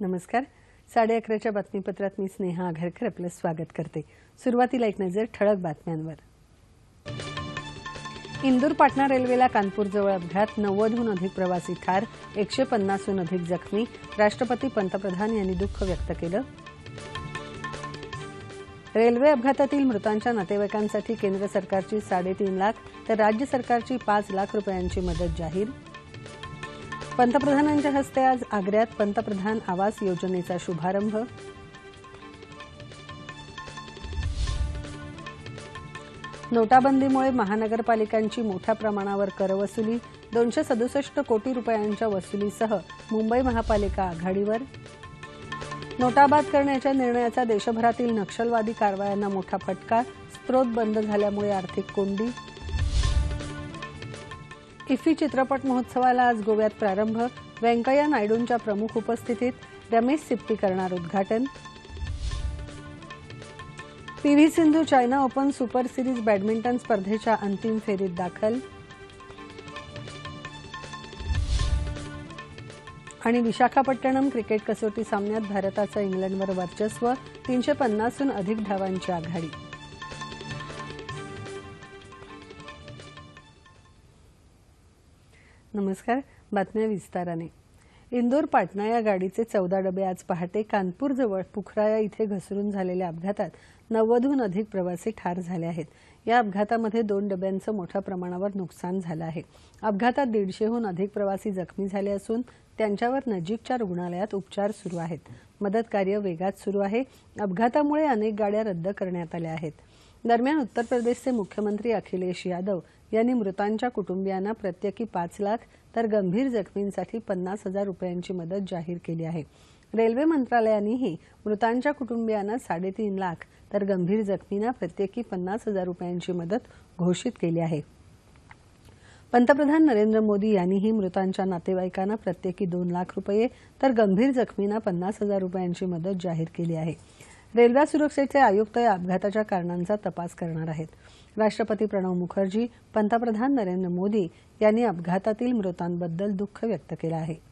नमस्कार. साडे अकराच्या बातमीपत्रात मी स्नेहा आघारकर आपलं स्वागत करते. सुरुवातीला एक नजर ठळक बातम्यांवर. इंदूर पाटणा रेल्वेला कानपूरजवळ अपघात नव्वदहून अधिक प्रवासी ठार एकशे पन्नासहून अधिक जखमी राष्ट्रपती पंतप्रधान यांनी दुःख व्यक्त केलं. रेल्वे अपघातातील मृतांच्या नातेवाईकांसाठी केंद्र सरकारची साडेतीन लाख तर राज्य सरकारची पाच लाख रुपयांची मदत जाहीर. पंतप्रधानांच्या हस्ते आज आग्र्यात पंतप्रधान आवास योजनेचा शुभारंभ. नोटाबंदीमुळे महानगरपालिकांची मोठ्या प्रमाणावर करवसुली दोनशे सदुसष्ट कोटी रुपयांच्या वसुलीसह मुंबई महापालिका आघाडीवर. नोटाबाद करण्याच्या निर्णयाचा देशभरातील नक्षलवादी कारवायांना मोठा फटका स्त्रोत बंद झाल्यामुळे आर्थिक कोंडी. इफ्फी चित्रपट महोत्सवाला आज गोव्यात प्रारंभ. व्यंकय्या नायडूंच्या प्रमुख उपस्थितीत रमेश सिप्पी करणार उद्घाटन. P V Sindhu China open super series badminton स्पर्धेच्या अंतिम फेरीत दाखल. आणि विशाखापट्टणम क्रिकेट कसोटी सामन्यात भारताचं इंग्लंडवर वर्चस्व तीनशे पन्नासहून अधिक धावांची आघाडी. नमस्कार बातम्या विस्ताराने. इंदोर पाटणा या गाडीचे चौदा डबे आज पहाटे कानपूरजवळ पुखराया इथे घसरून झालेल्या अपघातात नव्वदहून अधिक प्रवासी ठार झाले आहेत. या अपघातामध्ये दोन डब्यांचं मोठ्या प्रमाणावर नुकसान झालं आहे. अपघातात दीडशेहून अधिक प्रवासी जखमी झाले असून त्यांच्यावर नजीकच्या रुग्णालयात उपचार सुरू आहेत. मदत कार्य वेगात सुरू आहे. अपघातामुळे अनेक गाड्या रद्द करण्यात आल्या आहेत. दरम्यान उत्तर प्रदेशचे मुख्यमंत्री अखिलेश यादव यांनी मृतांच्या कुटुंबियांना प्रत्येकी पाच लाख तर गंभीर जखमींसाठी पन्नास हजार रुपयांची मदत जाहीर केली आहे. रेल्वे मंत्रालयानेही मृतांच्या कुटुंबियांना साडेतीन लाख तर गंभीर जखमींना प्रत्येकी पन्नास हजार रुपयांची मदत घोषित केली आहे. पंतप्रधान नरेंद्र मोदी यांनीही मृतांच्या नातेवाईकांना प्रत्येकी दोन लाख रुपये तर गंभीर जखमींना पन्नास हजार रुपयांची मदत जाहीर केली आहे. रेल्वे सुरक्षेचे आयुक्त या अपघाताच्या कारणांचा तपास करणार आहेत. राष्ट्रपती प्रणव मुखर्जी पंतप्रधान नरेंद्र मोदी यांनी अपघातातील मृतांबद्दल दुःख व्यक्त केलं आहे.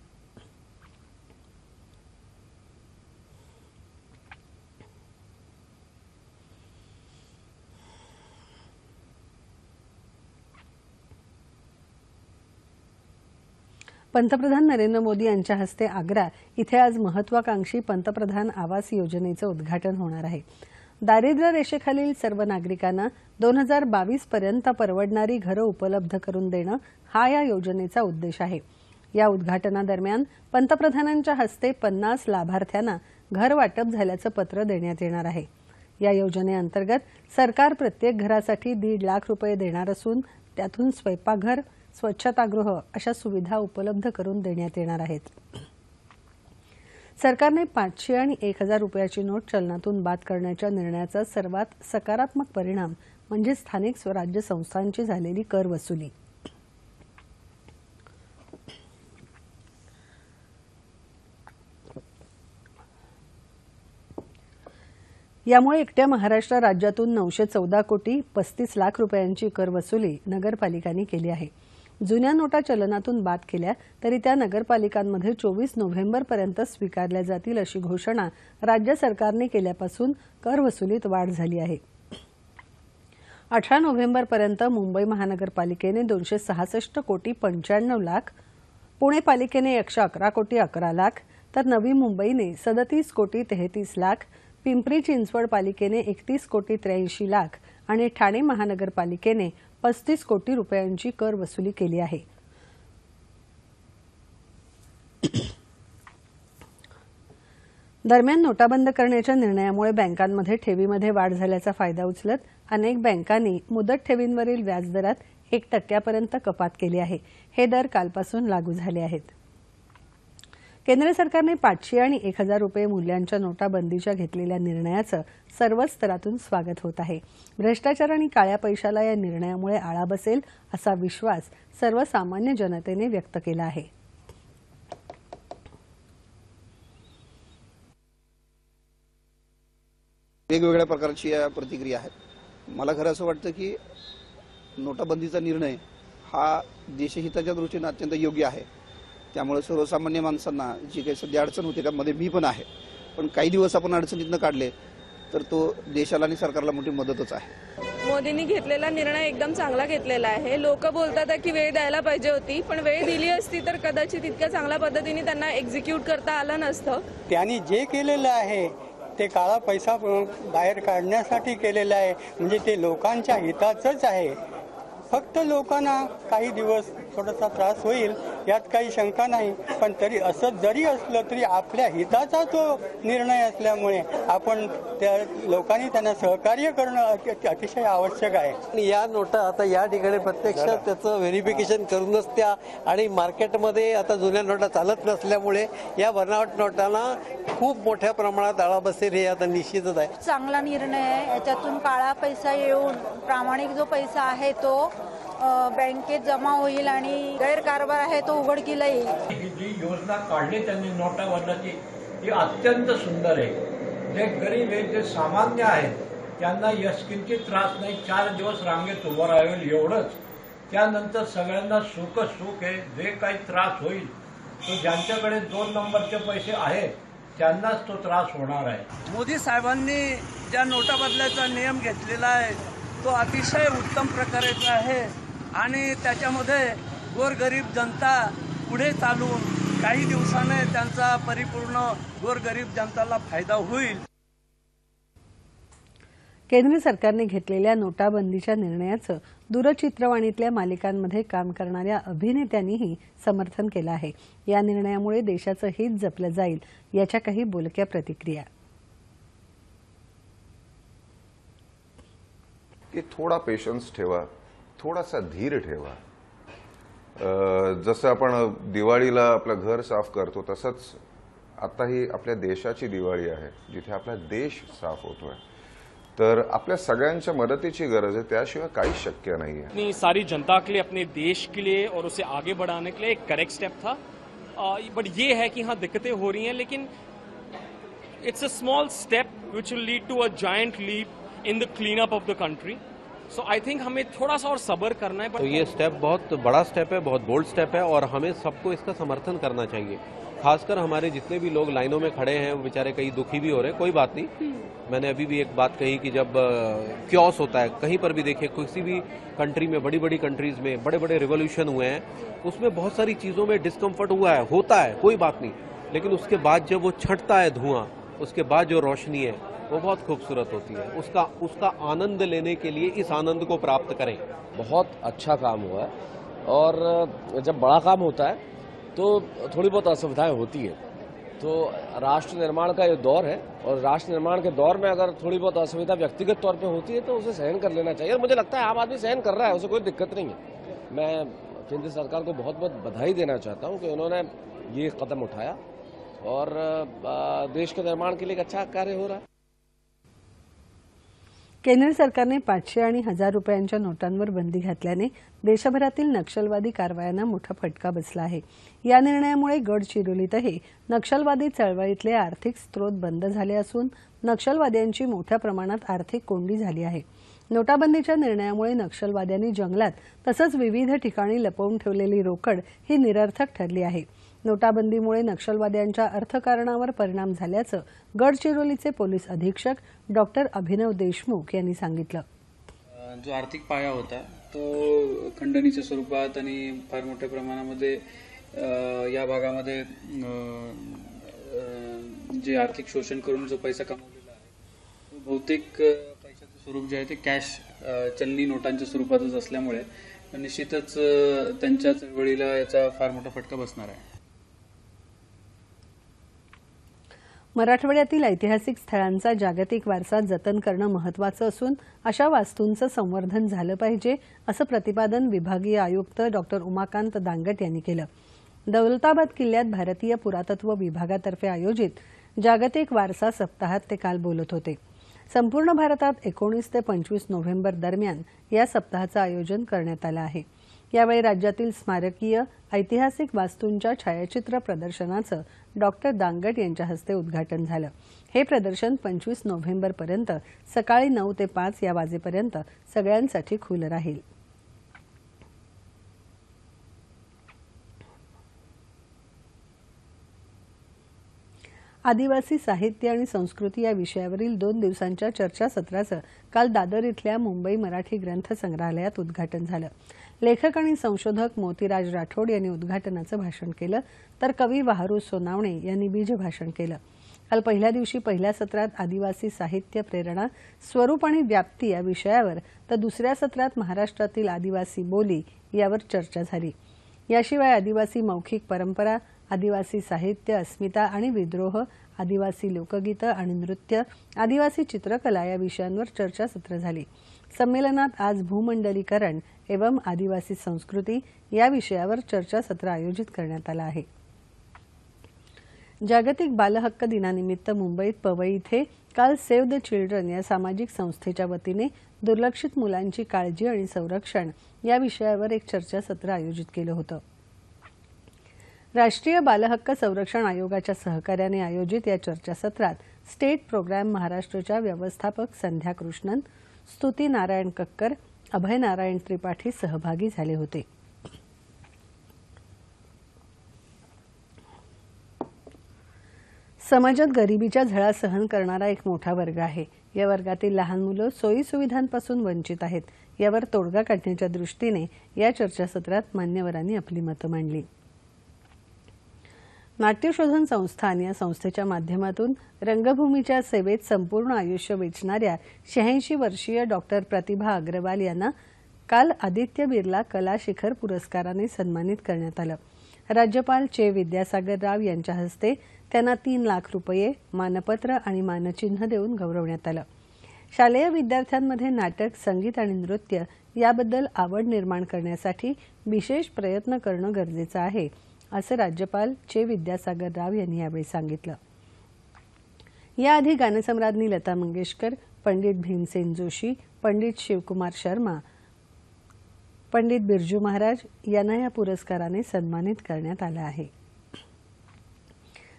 पंतप्रधान नरेंद्र मोदी यांच्या हस्ते आग्रा इथे आज महत्वाकांक्षी पंतप्रधान आवास योजनेचं उद्घाटन होणार आहे. दारिद्र्य रेषेखालील सर्व नागरिकांना दोन हजार बावीस पर्यंत परवडणारी घरं उपलब्ध करून देणं हा या योजनेचा उद्देश आहे. या उद्घाटनादरम्यान पंतप्रधानांच्या हस्ते पन्नास लाभार्थ्यांना घर वाटप झाल्याचं पत्र देण्यात येणार आहे. या योजनेअंतर्गत सरकार प्रत्येक घरासाठी दीड लाख रुपये देणार असून त्यातून स्वयंपाकघर स्वच्छतागृह अशा सुविधा उपलब्ध करून देण्यात येणार आहेत. सरकारने पाचशे आणि एक हजार रुपयाची नोट चलनातून बाद करण्याच्या निर्णयाचा सर्वात सकारात्मक परिणाम म्हणजे स्थानिक स्वराज्य संस्थांची झालेली कर वसुली. यामुळे एकट्या महाराष्ट्र राज्यातून नऊशे चौदा कोटी पस्तीस लाख रुपयांची कर वसुली नगरपालिकांनी केली आहे. जुन्या नोटा चलनातून बाद केल्या तरी त्या नगरपालिकांमध्ये चोवीस नोव्हेंबरपर्यंत स्वीकारल्या जातील अशी घोषणा राज्य सरकारने केल्यापासून कर वसुलीत वाढ झाली आहे. अठरा नोव्हेंबरपर्यंत मुंबई महानगरपालिकेने दोनशे सहासष्ट कोटी पंच्याण्णव लाख पुणे पालिकेने एकशे अकरा कोटी अकरा लाख तर नवी मुंबईने सदतीस कोटी तेहतीस लाख पिंपरी चिंचवड पालिकेने एकतीस कोटी त्र्याऐंशी लाख आणि ठाणे महानगरपालिकेने पस्तीस कोटी रुपयांची कर वसुली केली आहे. दरम्यान नोटाबंद करण्याच्या निर्णयामुळे बँकांमध्ये ठेवीमध्ये वाढ झाल्याचा फायदा उचलत अनेक बँकांनी मुदत ठेवींवरील व्याजदरात एक टक्क्यापर्यंत कपात केली आहे. हे दर कालपासून लागू झाले आहेत. केंद्र सरकारने पाचशे आणि एक हजार रुपये मूल्यांच्या नोटाबंदीच्या घेतलेल्या निर्णयाचं सर्वच स्तरातून स्वागत होत आहे. भ्रष्टाचार आणि काळ्या पैशाला या निर्णयामुळे आळा बसेल असा विश्वास सर्वसामान्य जनतेने व्यक्त केला आहे. वेगवेगळ्या प्रकारची या प्रतिक्रिया आहेत. मला खरं असं वाटतं की नोटाबंदीचा निर्णय हा देशहिताच्या दृष्टीने अत्यंत योग्य आहे. त्यामुळे सर्वसामान्य माणसांना जी काही सध्या अडचण होती त्यामध्ये मी पण आहे. पण काही दिवस आपण अडचणीतनं काढले तर तो देशाला आणि सरकारला मोठी मदतच आहे. मोदींनी घेतलेला निर्णय एकदम चांगला घेतलेला आहे. लोक बोलतात की वेळ द्यायला पाहिजे होती पण वेळ दिली असती तर कदाचित इतक्या चांगल्या पद्धतीने त्यांना एक्झिक्यूट करता आलं नसतं. त्यांनी जे केलेलं आहे ते काळा पैसा बाहेर काढण्यासाठी केलेलं आहे. म्हणजे ते लोकांच्या हिताचंच आहे. फक्त लोकांना काही दिवस थोडासा त्रास होईल यात काही शंका नाही. पण तरी असं जरी असलं तरी आपल्या हिताचा तो निर्णय असल्यामुळे आपण त्या लोकांनी त्यांना सहकार्य करणं अति- अतिशय आवश्यक आहे. आणि या नोटा आता या ठिकाणी प्रत्यक्ष त्याचं व्हेरिफिकेशन करूनच त्या आणि मार्केटमध्ये आता जुन्या नोटा चालत नसल्यामुळे या बनावट नोटांना खूप मोठ्या प्रमाणात आळा बसेल हे आता निश्चितच आहे. चांगला निर्णय आहे. याच्यातून काळा पैसा येऊन प्रामाणिक जो पैसा आहे तो बँकेत जमा होईल आणि गैरकारभार आहे तो उघडकीला येईल. ही जी योजना काढली त्यांनी नोटा बदलाची ती अत्यंत सुंदर आहे. जे गरीब आहेत जे सामान्य आहेत त्यांना यशकिंचित त्रास नाही. चार दिवस रांगेत उभं राहावेल एवढंच. त्यानंतर सगळ्यांना सुख सुख आहे. जे काही त्रास होईल तो ज्यांच्याकडे दोन नंबरचे पैसे आहेत त्यांनाच तो त्रास होणार आहे. मोदी साहेबांनी ज्या नोटा बदलायचा नियम घेतलेला आहे तो अतिशय उत्तम प्रकारेचा आहे. आणि त्याच्यामध्ये गोरगरीब जनता पुढे चालून काही दिवसाने त्यांचा परिपूर्ण गोरगरीब जनताला फायदा होईल. केंद्र सरकारने घेतलेल्या नोटाबंदीच्या निर्णयाचं दूरचित्रवाणीतल्या मालिकांमध्ये काम करणाऱ्या अभिनेत्यांनीही समर्थन केलं आहे. या निर्णयामुळे देशाचं हित जपलं जाईल याच्या काही बोलक्या प्रतिक्रिया. की थोडा पेशन्स ठेवा. थोडासा धीर ठेवा. जसं आपण दिवाळीला आपलं घर साफ़ करतो, तसंच आता ही आपल्या देशाची दिवाळी आहे, जिथे आपला देश साफ़ होतोय. तर आपल्या सगळ्यांच्या मदतीची गरज आहे, त्याशिवाय काहीच शक्य नहीं है अपनी सारी जनता के लिए, अपने देश के लिए और उसे आगे बढ़ाने के लिए एक करेक्ट स्टेप था। बट ये है कि हाँ दिक्कतें हो रही हैं, लेकिन it's a small step which will lead to a giant leap in the clean up of the country so I think हमें थोड़ा सा और सबर करना है तो ये स्टेप बहुत बड़ा स्टेप है बहुत बोल्ड स्टेप है और हमें सबको इसका समर्थन करना चाहिए। खासकर हमारे जितने भी लोग लाइनों में खड़े हैं वो बेचारे कई दुखी भी हो रहे हैं कोई बात नहीं। मैंने अभी भी एक बात कही कि जब क्योस होता है कहीं पर भी देखिए किसी भी कंट्री में बड़ी बड़ी कंट्रीज़ में बड़े बड़े रिवोल्यूशन हुए हैं उसमें बहुत सारी चीज़ों में डिस्कम्फर्ट हुआ है होता है कोई बात नहीं। लेकिन उसके बाद जब वो छटता है धुआँ उसके बाद जो रोशनी है वो बहुत खूबसूरत होती है। उसका उसका आनंद लेने के लिए इस आनंद को प्राप्त करें। बहुत अच्छा काम हुआ है। और, जब बड़ा काम होता है तो थोड़ी बहुत असुविधाएँ होती है। तो राष्ट्र निर्माण का ये दौर है, और राष्ट्र निर्माण के दौर में अगर थोड़ी बहुत असुविधा व्यक्तिगत तौर पे होती है तो उसे सहन कर लेना चाहिए। और मुझे लगता है आम आदमी सहन कर रहा है, उसे कोई दिक्कत नहीं है। मैं केंद्र सरकार को बहुत बहुत बधाई देना चाहता हूँ कि उन्होंने ये कदम उठाया, और देश के निर्माण के लिए एक अच्छा कार्य हो रहा है। केंद्र सरकारने पाचशे आणि हजार रुपयांच्या नोटांवर बंदी घातल्याने देशभरातील नक्षलवादी कारवायांना मोठा फटका बसला आहे. या निर्णयामुळे गडचिरोलीतही नक्षलवादी चळवळीतले आर्थिक स्रोत बंद झाले असून नक्षलवाद्यांची मोठ्या प्रमाणात आर्थिक कोंडी झाली आहे. नोटाबंदीच्या निर्णयामुळे नक्षलवाद्यांनी जंगलात तसंच विविध ठिकाणी लपवून ठेवलेली रोकड ही निरर्थक ठरली आहे. नोटाबंदीमुळे नक्षलवाद्यांच्या अर्थकारणावर परिणाम झाल्याचं गडचिरोलीचे पोलीस अधीक्षक डॉक्टर अभिनव देशमुख यांनी सांगितलं. जो आर्थिक पाया होता तो खंडणीच्या स्वरूपात आणि फार मोठ्या प्रमाणामध्ये या भागामध्ये जे आर्थिक शोषण करून जो पैसा कमवलेला आहे बहुतेक पैशाचं स्वरूप जे आहे ते कॅश चलनी नोटांच्या स्वरूपातच असल्यामुळे निश्चितच त्यांच्या चळवळीला याचा फार मोठा फटका बसणार आहे. मराठवाड्यातील ऐतिहासिक स्थळांचा जागतिक वारसा जतन करणं महत्वाचं असून अशा वास्तूंचं संवर्धन झालं पाहिजे असं प्रतिपादन विभागीय आयुक्त डॉक्टर उमाकांत दांगट यांनी केलं. दौलताबाद किल्ल्यात भारतीय पुरातत्व विभागातर्फे आयोजित जागतिक वारसा सप्ताहात ते काल बोलत होते. संपूर्ण भारतात एकोणीस ते पंचवीस नोव्हेंबर दरम्यान या सप्ताहाचं आयोजन करण्यात आलं आहे. यावेळी राज्यातील स्मारकीय ऐतिहासिक वास्तूंच्या छायाचित्र प्रदर्शनाचं डॉक्टर दांगट यांच्या हस्ते उद्घाटन झालं. हे प्रदर्शन पंचवीस नोव्हेंबरपर्यंत सकाळी नऊ ते पाच या वाजेपर्यंत सगळ्यांसाठी खुलं राहील. आदिवासी साहित्य आणि संस्कृती या विषयावरील दोन दिवसांच्या चर्चासत्राचं काल दादर इथल्या मुंबई मराठी ग्रंथ संग्रहालयात उद्घाटन झालं. लेखक आणि संशोधक मोतीराज राठोड यांनी उद्घाटनाचं भाषण केलं तर कवी बहारू सोनावणे यांनी बीज भाषण केलं. काल पहिल्या दिवशी पहिल्या सत्रात आदिवासी साहित्य प्रेरणा स्वरूप आणि व्याप्ती या विषयावर तर दुसऱ्या सत्रात महाराष्ट्रातील आदिवासी बोली यावर चर्चा झाली. याशिवाय आदिवासी मौखिक परंपरा आदिवासी साहित्य अस्मिता आणि विद्रोह आदिवासी लोकगीतं आणि नृत्य आदिवासी चित्रकला या विषयांवर चर्चासत्र झाली. संमेलनात आज भूमंडलीकरण एवं आदिवासी संस्कृती या विषयावर चर्चासत्र आयोजित करण्यात आलं आहे. जागतिक बालहक्क दिनानिमित्त मुंबईत पवई इथे काल सेव्ह द चिल्ड्रन या सामाजिक संस्थेच्या वतीने दुर्लक्षित मुलांची काळजी आणि संरक्षण या विषयावर एक चर्चासत्र आयोजित केलं होतं. राष्ट्रीय बालहक्क संरक्षण आयोगाच्या सहकार्याने आयोजित या चर्चासत्रात स्टेट प्रोग्राम महाराष्ट्रच्या व्यवस्थापक संध्या कृष्णन स्तुती नारायण कक्कर अभय नारायण त्रिपाठी सहभागी झाले होते. समाजात गरिबीच्या झळा सहन करणारा एक मोठा वर्ग आहे. या वर्गातील लहान मुलं सोयी सुविधांपासून वंचित आहेत. यावर तोडगा काढण्याच्या दृष्टीने या चर्चासत्रात मान्यवरांनी आपली मतं मांडली. नाट्यशोधन संस्थान या संस्थेच्या माध्यमातून रंगभूमीच्या सेवेत संपूर्ण आयुष्य वेचणाऱ्या शहाऐंशी वर्षीय डॉक्टर प्रतिभा अग्रवाल यांना काल आदित्य बिर्ला कला शिखर पुरस्काराने सन्मानित करण्यात आलं. राज्यपाल चे विद्यासागर राव यांच्या हस्ते त्यांना तीन लाख रुपये मानपत्र आणि मानचिन्ह देऊन गौरवण्यात आलं. शालेय विद्यार्थ्यांमध्ये नाटक संगीत आणि नृत्य याबद्दल आवड निर्माण करण्यासाठी विशेष प्रयत्न करणं गरजेचं आहे असं राज्यपाल चे विद्यासागर राव यांनी यावेळी सांगितलं. याआधी गानसम्राज्ञी लता मंगेशकर पंडित भीमसेन जोशी पंडित शिवकुमार शर्मा पंडित बिरजू महाराज यांना या पुरस्काराने सन्मानित करण्यात आलं आहे.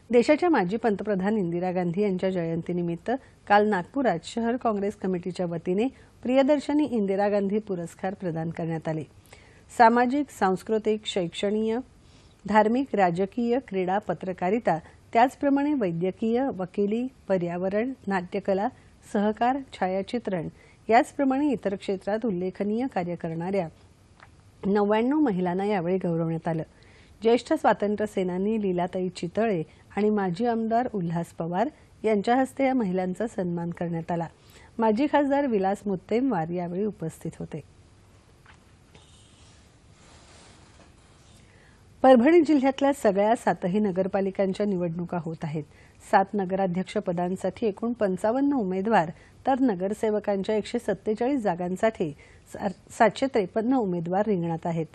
देशाच्या माजी पंतप्रधान इंदिरा गांधी यांच्या जयंतीनिमित्त काल नागपुरात शहर काँग्रेस कमिटीच्या वतीने प्रियदर्शनी इंदिरा गांधी पुरस्कार प्रदान करण्यात आले. सामाजिक सांस्कृतिक शैक्षणीय धार्मिक राजकीय क्रीडा पत्रकारिता त्याचप्रमाणे वैद्यकीय वकिली पर्यावरण नाट्यकला सहकार छायाचित्रण याचप्रमाणे इतर क्षेत्रात उल्लेखनीय कार्य करणाऱ्या नव्याण्णव महिलांना यावेळी गौरवण्यात आलं. ज्येष्ठ स्वातंत्र्य सेनानी लीलाताई चितळे आणि माजी आमदार उल्हास पवार यांच्या हस्ते या महिलांचा सन्मान करण्यात आला. माजी खासदार विलास मुत्तेमवार यावेळी उपस्थित होते. परभणी जिल्ह्यातल्या सगळ्या सातही नगरपालिकांच्या निवडणुका होत आहेत. सात नगराध्यक्ष पदांसाठी एकूण पंचावन्न उमेदवार तर नगरसेवकांच्या एकशे सत्तेचाळीस जागांसाठी सातशे त्रेपन्न उमेदवार रिंगणात आहेत.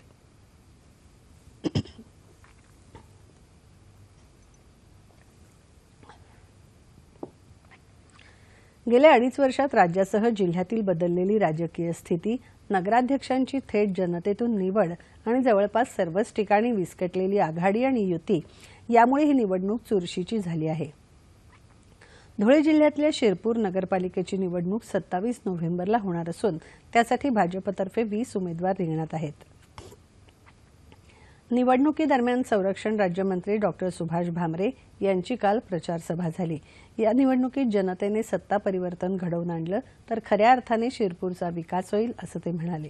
गेल्या अडीच वर्षात राज्यासह जिल्ह्यातील बदललेली राजकीय स्थिती नगराध्यक्षांची थेट जनतेतून निवड आणि जवळपास सर्वच ठिकाणी विस्कटलेली आघाडी आणि युती यामुळे ही निवडणूक चुरशीची झाली आहे. धुळे जिल्ह्यातल्या शिरपूर नगरपालिकेची निवडणूक सत्तावीस नोव्हेंबरला होणार असून त्यासाठी भाजपतर्फे वीस उमेदवार रिंगणात आहेत. निवडणुकीदरम्यान संरक्षण राज्यमंत्री डॉक्टर सुभाष भामरे यांची काल प्रचारसभा झाली. या निवडणुकीत जनतेने सत्ता परिवर्तन घडवून आणलं तर खऱ्या अर्थाने शिरपूरचा विकास होईल असं ते म्हणाले.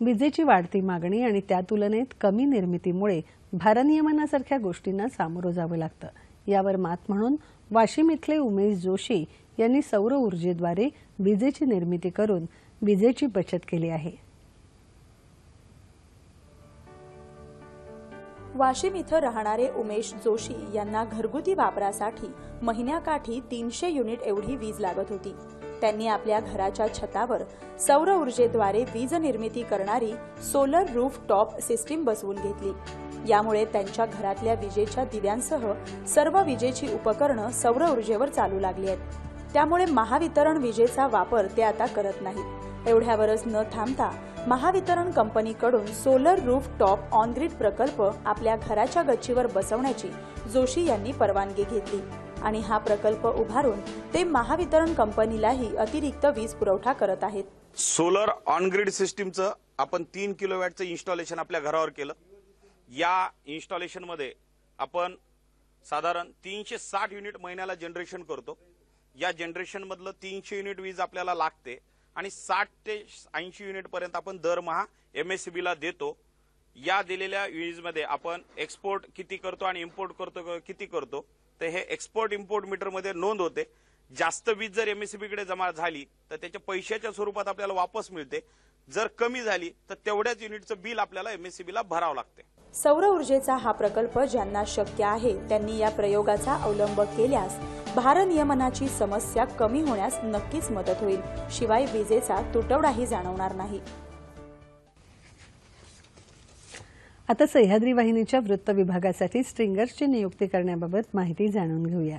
विजेची वाढती मागणी आणि त्या तुलनेत कमी निर्मितीमुळे भारनियमनासारख्या गोष्टींना सामोरं जावं लागतं. यावर मात म्हणून वाशिम इथले उमेश जोशी यांनी सौर ऊर्जेद्वारे विजेची निर्मिती करून विजेची बचत केली आहे. वाशिम इथं राहणारे उमेश जोशी यांना घरगुती वापरासाठी महिन्याकाठी तीनशे युनिट एवढी वीज लागत होती. त्यांनी आपल्या घराच्या छतावर सौर ऊर्जेद्वारे वीज निर्मिती करणारी सोलर रूफ टॉप सिस्टीम बसवून घेतली. यामुळे त्यांच्या घरातल्या विजेच्या दिव्यांसह सर्व विजेची उपकरणं सौर ऊर्जेवर चालू लागली आहेत. त्यामुळे महावितरण विजेचा वापर ते आता करत नाहीत. एवढ्यावरच न थांबता महावितरण कंपनीकडून solar roof top on grid प्रकल्प आपल्या घराच्या गच्चीवर बसवण्याची जोशी यांनी परवानगी घेतली. आणि हा प्रकल्प उभारून ते महावितरण कंपनीलाही अतिरिक्त वीज पुरवठा करत आहेत. सोलर ऑन ग्रीड सिस्टीमचं आपण तीन किलोवॅटचं इन्स्टॉलेशन आपल्या घरावर केलं. या इन्स्टॉलेशनमध्ये आपण साधारण तीनशे साठ युनिट महिन्याला जनरेशन करतो. या जनरेशनमधलं तीनशे युनिट वीज आपल्याला लागते. आणि साठ ते ऐंशी युनिटपर्यंत आपण दरमहा एमएससीबीला देतो. या दिलेल्या युनिटमध्ये आपण एक्सपोर्ट किती करतो आणि इम्पोर्ट करतो किती करतो तर हे एक्सपोर्ट इम्पोर्ट मीटरमध्ये नोंद होते. जास्त वीज जर एमएससीबीकडे जमा झाली तर त्याच्या पैशाच्या स्वरूपात आपल्याला वापस मिळते. जर कमी झाली तर तेवढ्याच युनिटचं बिल आपल्याला एमएससीबीला भरावं लागते. सौर ऊर्जेचा हा प्रकल्प ज्यांना शक्य आहे त्यांनी या प्रयोगाचा अवलंब केल्यास भारनियमनाची समस्या कमी होण्यास नक्कीच मदत होईल. शिवाय विजेचा तुटवडाही जाणवणार नाही. आता सह्याद्री वाहिनीच्या वृत्त विभागासाठी स्ट्रिंगर्सची नियुक्ती करण्याबाबत माहिती जाणून घेऊया.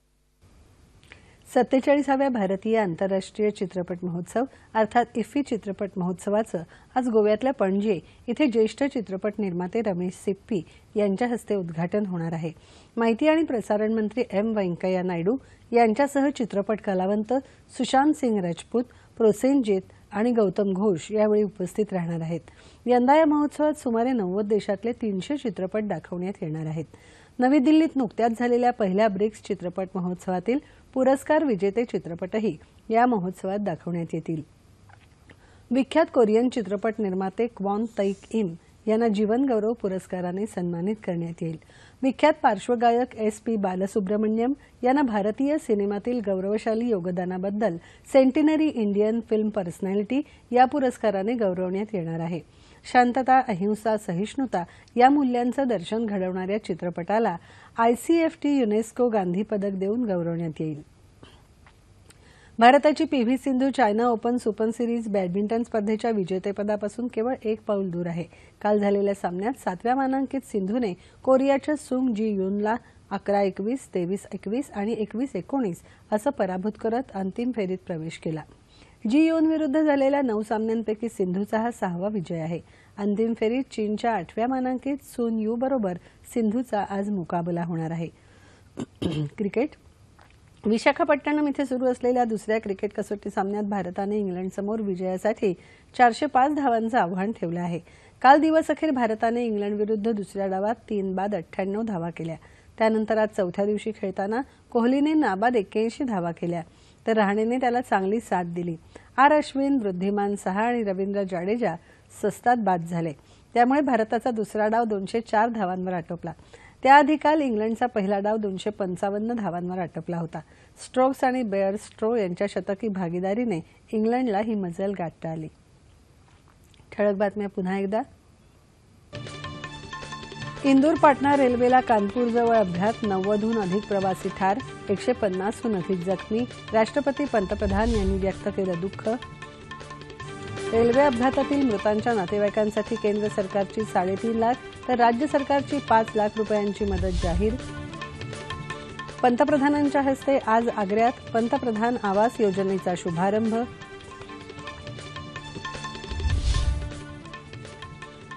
सत्तेचाळीसाव्या भारतीय आंतरराष्ट्रीय चित्रपट महोत्सव अर्थात इफ्फी चित्रपट महोत्सवाचं आज गोव्यातल्या पणजे इथे ज्येष्ठ चित्रपट निर्माते रमेश सिप्पी यांच्या हस्ते उद्घाटन होणार आहे. माहिती आणि प्रसारण मंत्री एम व्यंकय्या नायडू यांच्यासह चित्रपट कलावंत सुशांत सिंग राजपूत प्रोसेनजित आणि गौतम घोष यावेळी उपस्थित राहणार आहेत. यंदा या महोत्सवात सुमारे नव्वद देशातले तीनशे चित्रपट दाखवण्यात येणार आहेत. नवी दिल्लीत नुकत्याच झालेल्या पहिल्या ब्रिक्स चित्रपट महोत्सवातील पुरस्कार विजेते चित्रपटही या महोत्सवात दाखवण्यात येतील. विख्यात कोरियन चित्रपट निर्माते क्वॉन तैक इम यांना जीवनगौरव पुरस्काराने सन्मानित करण्यात येईल. विख्यात पार्श्वगायक एस पी बालसुब्रमण्यम यांना भारतीय सिनेमातील गौरवशाली योगदानाबद्दल सेंटिनरी इंडियन फिल्म पर्सनॅलिटी या पुरस्काराने गौरवण्यात येणार आहे. शांतता अहिंसा सहिष्णुता या मूल्यांचं दर्शन घडवणाऱ्या चित्रपटाला आयसीएफटी युनेस्को गांधी पदक देऊन गौरवण्यात येईल. भारताची P V Sindhu China open super series badminton स्पर्धेच्या विजेतेपदापासून केवळ एक पाऊल दूर आहे. काल झालेल्या सामन्यात सातव्या मानांकित सिंधूने कोरियाच्या सुंग जी युनला अकरा एकवीस तेवीस एकवीस आणि एकवीस एकोणीस असं पराभूत करत अंतिम फेरीत प्रवेश केला. जी योन विरुद्ध झालेल्या नऊ सामन्यांपैकी सिंधूचा हा सहावा विजय आहे. अंतिम फेरीत चीनच्या आठव्या मानांकित सुन यू बरोबर सिंधूचा आज मुकाबला होणार आहे. क्रिकेट विशाखापट्टणम इथे सुरू असलेल्या दुसऱ्या क्रिकेट कसोटी सामन्यात भारताने इंग्लंडसमोर विजयासाठी चारशे पाच धावांचं आव्हान ठेवलं आहे. काल दिवस अखेर भारताने इंग्लंडविरुद्ध दुसऱ्या डावात तीन बाद अठ्ठ्याण्णव धावा केल्या. त्यानंतर आज चौथ्या दिवशी खेळताना कोहलीने नाबाद एक्क्याऐंशी धावा केल्या. तर रहाणेने त्याला चांगली साथ दिली. आर अश्विन वृद्धिमान सहा आणि रवींद्र जाडेजा सस्तात बाद झाले. त्यामुळे भारताचा दुसरा डाव दोनशे चार धावांवर आटोपला. त्याआधी काल इंग्लंडचा पहिला डाव दोनशे पंचावन्न धावांवर आटपला होता. स्ट्रोक्स आणि बेअर स्ट्रो यांच्या शतकी भागीदारीने इंग्लंडला ही मजल गाठता आली. ठळक बातम्या पुन्हा एकदा. इंदूर पाटणा रेल्वेला कानपूरजवळ अपघात नव्वदहून अधिक प्रवासी ठार एकशे पन्नासहून अधिक जखमी. राष्ट्रपती पंतप्रधान यांनी व्यक्त केलं दुःख. रेल्वे अपघातातील मृतांच्या नातेवाईकांसाठी केंद्र सरकारची साडेतीन लाख तर राज्य सरकारची पाच लाख रुपयांची मदत जाहीर. पंतप्रधानांच्या हस्ते आज आग्र्यात पंतप्रधान आवास योजनेचा शुभारंभ.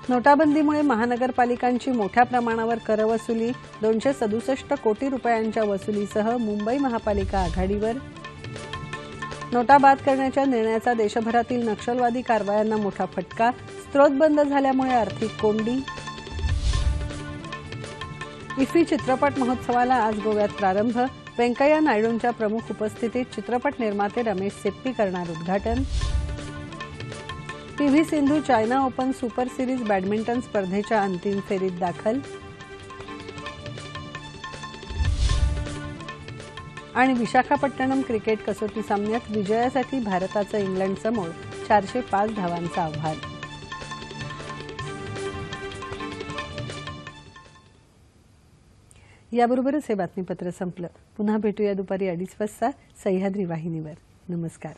नोटाबंदीमुळे महानगरपालिकांची मोठ्या प्रमाणावर करवसुली दोनशे सदुसष्ट कोटी रुपयांच्या वसुलीसह मुंबई महापालिका आघाडीवर. नोटा बाद करण्याच्या निर्णयाचा देशभरातील नक्षलवादी कारवायांना मोठा फटका. स्त्रोत बंद झाल्यामुळे आर्थिक कोंडी. इफ्फी चित्रपट महोत्सवाला आज गोव्यात प्रारंभ. व्यंकय्या नायडूंच्या प्रमुख उपस्थितीत चित्रपट निर्माते रमेश सिप्पी करणार उद्घाटन. P V Sindhu China open super series badminton स्पर्धेच्या अंतिम फेरीत दाखल. आणि विशाखापट्टणम क्रिकेट कसोटी सामन्यात विजयासाठी भारताचं इंग्लंडसमोर चारशे पाच धावांचं आव्हान. याबरोबरच हे बातमीपत्र संपलं. पुन्हा भेटूया दुपारी अडीच वाजता सह्याद्री वाहिनीवर. नमस्कार.